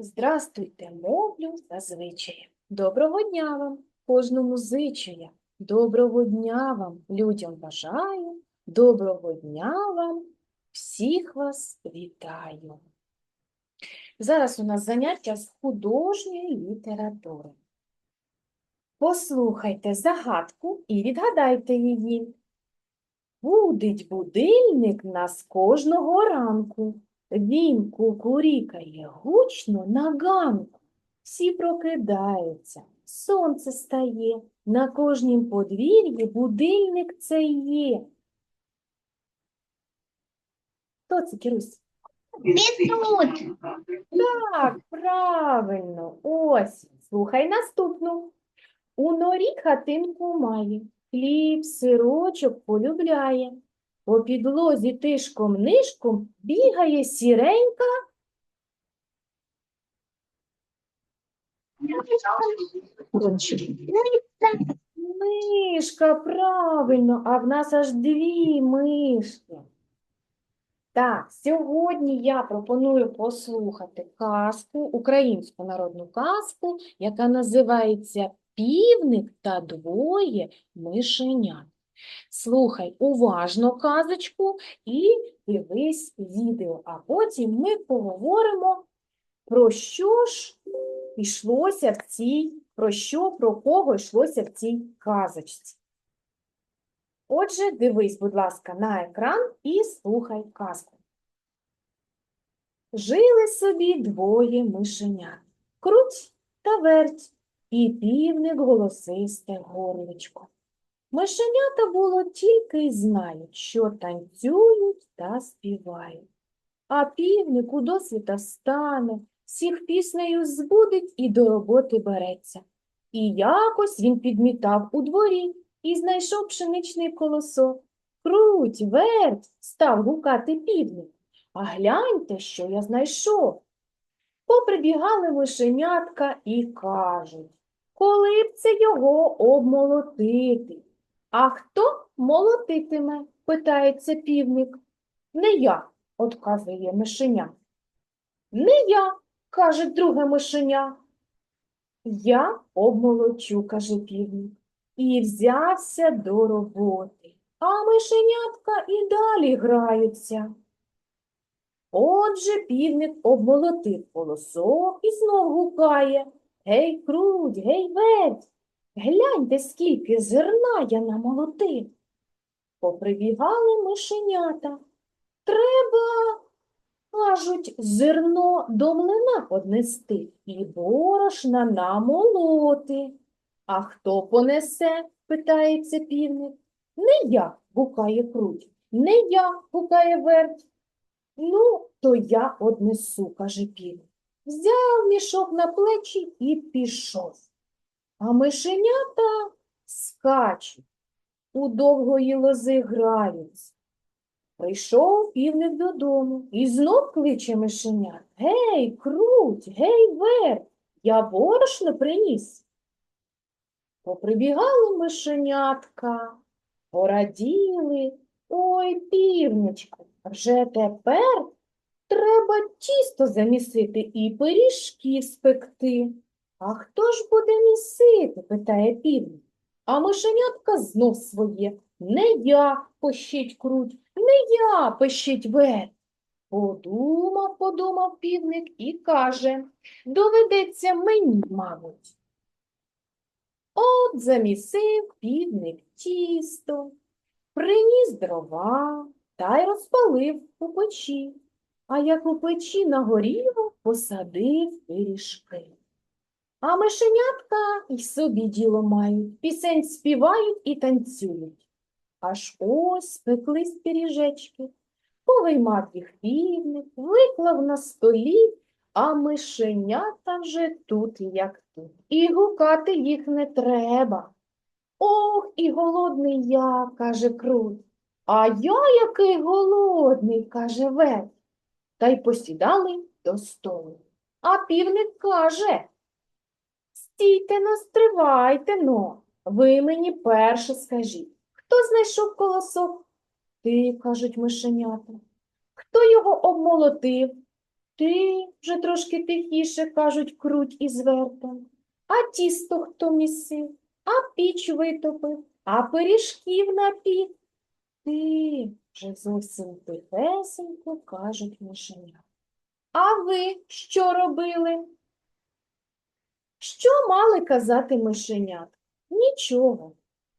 Здрастуйте, мовлю зазвичай. Доброго дня вам, кожному зичу я. Доброго дня вам, людям бажаю. Доброго дня вам, всіх вас вітаю. Зараз у нас заняття з художньої літератури. Послухайте загадку і відгадайте її. Будить будильник нас кожного ранку. Він кукурікає гучно на ганку. Всі прокидаються, сонце стає, на кожнім подвір'ї будильник це є. Хто це, Кірусь? Петрусь. Так, правильно, ось. Слухай наступну. У норі хатинку має, хліб, сирочок полюбляє. По підлозі тишком-нишком бігає сіренька. Мишка, правильно, а в нас аж дві мишки. Так, сьогодні я пропоную послухати казку, українську народну казку, яка називається Півник та двоє мишенят. Слухай уважно казочку і дивись відео, а потім ми поговоримо, про що ж йшлося в цій, про що, про кого йшлося в цій казочці. Отже, дивись, будь ласка, на екран і слухай казку. Жили собі двоє мишенят. Круть та верть, і півник голосисте горличко. Мишенята було тільки й знають, що танцюють та співають. А півник у досвіта встане, всіх піснею збудить і до роботи береться. І якось він підмітав у дворі і знайшов пшеничний колосок. Круть, верть, став гукати півник. А гляньте, що я знайшов. Поприбігали мишенятка і кажуть, коли б це його обмолотити. А хто молотитиме? питається півник. Не я, отказує мишеня. Не я, каже друге мишеня. Я обмолочу, каже півник, і взявся до роботи. А мишенятка і далі граються. Отже, півник обмолотив колосок і знов гукає. Гей, круть, гей, верть, гляньте, скільки зерна я намолотив. Поприбігали мишенята. Треба, кажуть, зерно до млина однести і борошна намолоти. А хто понесе? питається півник. Не я, гукає круть, не я, гукає верть. Ну, то я однесу, каже півник. Взяв мішок на плечі і пішов. А мишенята скачуть, у довгої лози граються. Прийшов півник додому і знов кличе мишенят. Гей, круть, гей, верть, я борошно приніс. Поприбігали мишенятка, пораділи. Ой, півничку, вже тепер треба тісто замісити і пиріжки спекти. А хто ж буде місити? питає півник. А мишенятка знов своє. Не я, пищить круть, не я, пищить вет. Подумав, подумав півник і каже, доведеться мені, мабуть. От замісив півник тісто, приніс дрова та й розпалив у печі. А як у печі нагоріло, посадив пиріжки. А мишенятка й собі діло мають, пісень співають і танцюють. Аж ось спеклись пиріжечки, повиймав їх півник, виклав на столі, а мишенята вже тут, як тут. І гукати їх не треба. Ох, і голодний я, каже крут. А я який голодний, каже вет. Та й посідали до столу. А півник каже, стійте но, стривайте но, ви мені перше скажіть, хто знайшов колосок? Ти, кажуть мишенята. Хто його обмолотив? Ти вже трошки тихіше, кажуть, круть і звертом. А тісто хто місив, а піч витопив, а пиріжків напік. Ти вже зовсім тихесенько, кажуть мишеня. А ви що робили? Що мали казати мишенят? Нічого.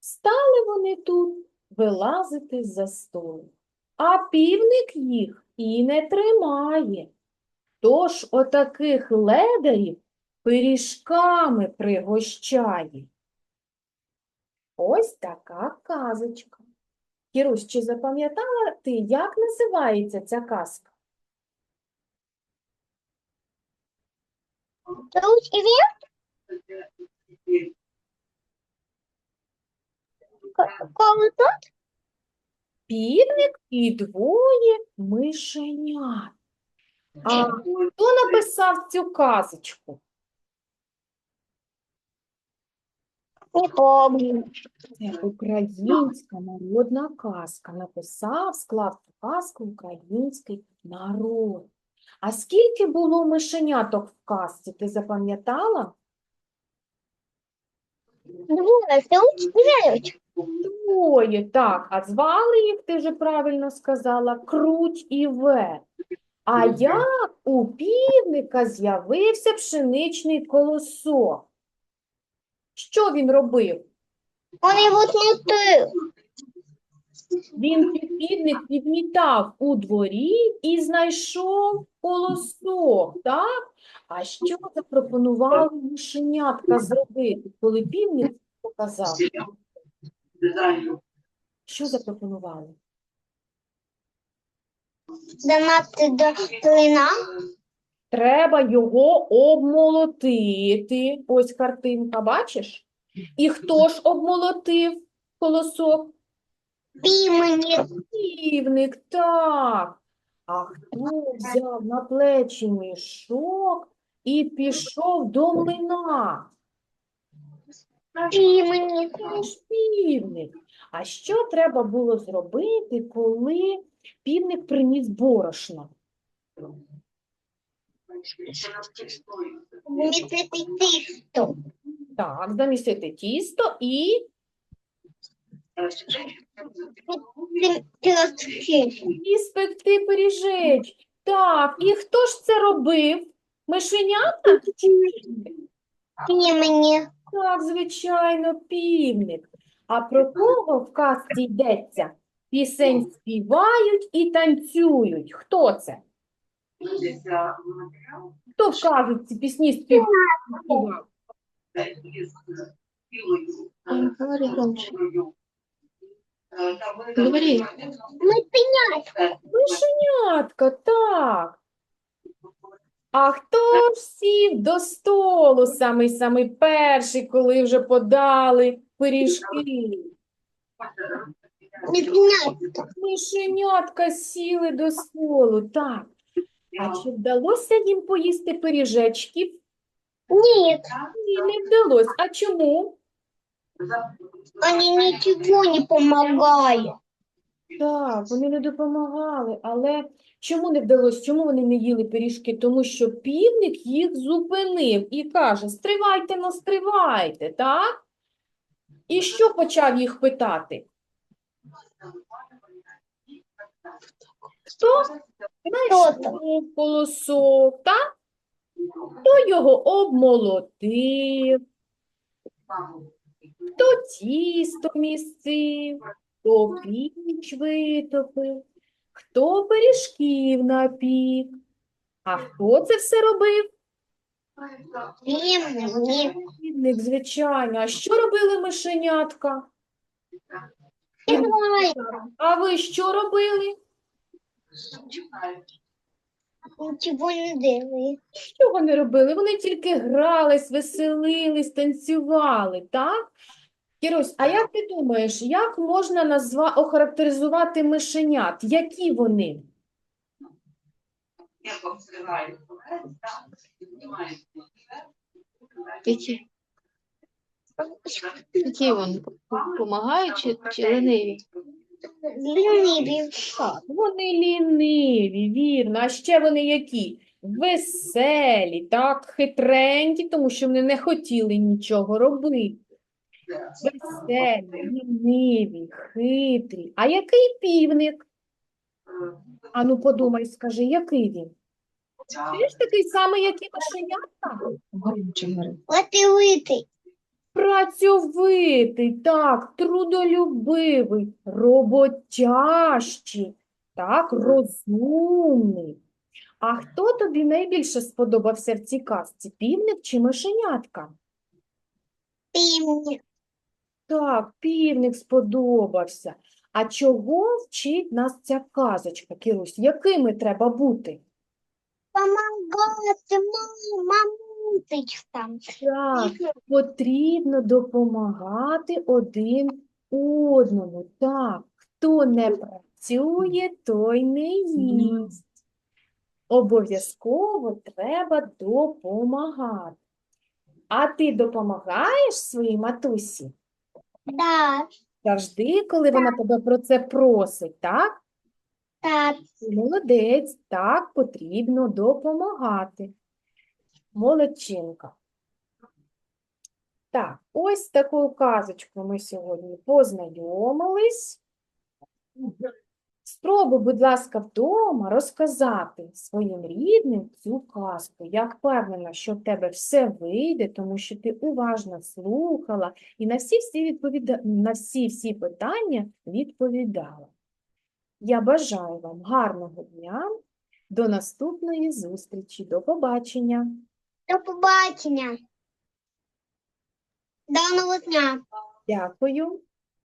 Стали вони тут вилазити з-за столу, а півник їх і не тримає. Тож отаких ледарів пиріжками пригощає. Ось така казочка. Кірусь, чи запам'ятала ти, як називається ця казка? Тут и. Кого тут? Півник і двоє мишенят. А хто написав цю казочку? Це українська народна казка. Написав, склав цю казку український народ. А скільки було мишеняток в казці, ти запам'ятала? Двоє, так. А звали їх, ти вже правильно сказала, Круть і Ве. А як у півника з'явився пшеничний колосок? Що він робив? Он его смотрел. Він півник підмітав у дворі і знайшов колосок, так? А що запропонували мишенятка зробити, коли півник показав? Що запропонували? Донаты до клина. Треба його обмолотити. Ось картинка, бачиш? І хто ж обмолотив колосок? Пимни. Півник, так. А хто взяв на плечі мішок і пішов до млина? Наш півник. А що треба було зробити, коли півник приніс борошно? Вместе тесту. Так, замісити тісто і. І спекти пиріжечки. Так, і хто ж це робив? Мишенята? Пимни. Так, звичайно, півник. А про кого в казці йдеться? Пісень співають і танцюють. Хто це? Хто в казці пісні співав? Говори. Мы пенять. Мишенятка, так. А хто ж сів до столу самий-самий перший, коли вже подали пиріжки? Мы пенять. Мишенятка сіли до столу, так. А чи вдалося їм поїсти пиріжечків? Нет. Ні, не вдалося. А чому? Они ничего не помогают. Так, вони не допомагали, але чому не вдалося? Чому вони не їли пиріжки? Тому що півник їх зупинив і каже: Стривайте, ну стривайте, так? І що почав їх питати? Хто знайшов колосок, так? Хто його обмолотив? Хто тісто місцив, хто піч витопив, хто пиріжків напік. А хто це все робив? Півник, звичайно. А що робили мишенятка? А ви що робили? Ничего не. Що вони робили? Вони тільки грались, веселились, танцювали, так? Кірусь, а як ти думаєш, як можна назва... охарактеризувати мишенят? Які вони? Я Які? Які вони? Помагають чи, чи лениві? Ленивый. Так, вони ліниві, вірно. А ще вони які? веселі, так, хитренькі, тому що вони не хотіли нічого робити. Веселі, ліниві, хитрі. А який півник? Ану, подумай, скажи, який він? Ти ж такий самий, як і мишенята? Лативитий. Працьовитий, так, трудолюбивий, роботящий, так, розумний. А хто тобі найбільше сподобався в цій казці? Півник чи мишенятка? Півник. Так, півник сподобався. А чого вчить нас ця казочка, Кірусь? Якими треба бути? Помагати мамутичкам. Так, потрібно допомагати один одному. Так, хто не працює, той не їсть. Обов'язково треба допомагати. А ти допомагаєш своїй матусі? Да, Завжди, коли вона тебе про це просить, так? так. Молодець, так, потрібно допомагати. Молодчинка. Так, ось таку казочку ми сьогодні познайомились. Спробуй, будь ласка, вдома розказати своїм рідним цю казку. Я впевнена, що в тебе все вийде, тому що ти уважно слухала і на всі всі відповіда... на всі всі питання відповідала. Я бажаю вам гарного дня. До наступної зустрічі. До побачення. До побачення. До нового дня. Дякую.